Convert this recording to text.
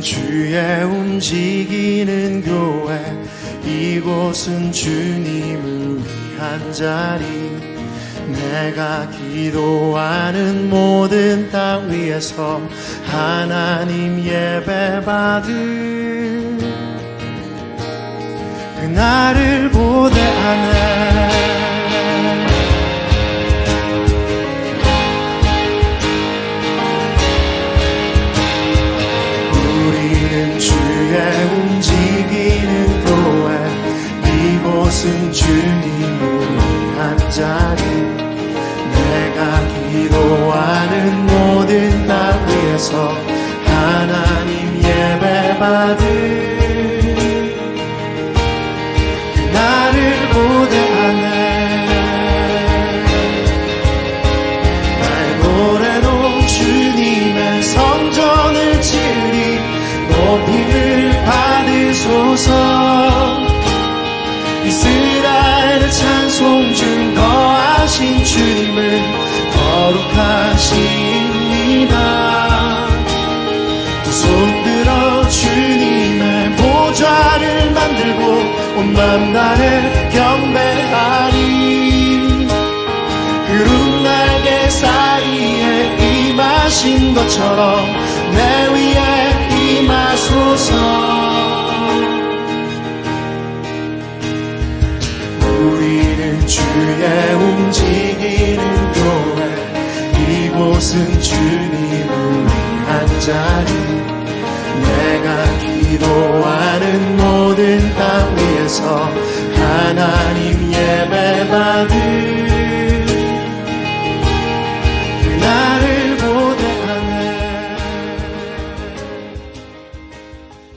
주의 움직이는 교회 이곳은 주님을 위한 자리. 내가 기도하는 모든 땅 위에서 하나님 예배 받을 그날을 보내하네 이곳은 주님을 위한 자리 내가 기도하는 모든 땅 위에서 하나님 예배 받을 그날을 보내하네. 날 보내놓은 주님의 성전을 치리 높임을 받으소서. 찬 송중 거하신 주님을 거룩하십니다. 두 손 들어 주님의 보좌를 만들고 온 맘 다해 경배하리. 구름 날개 사이에 임하신 것처럼 주의 움직이는 교회 이곳은 주님을 위한 자리. 내가 기도하는 모든 땅 위에서 하나님 예배 받을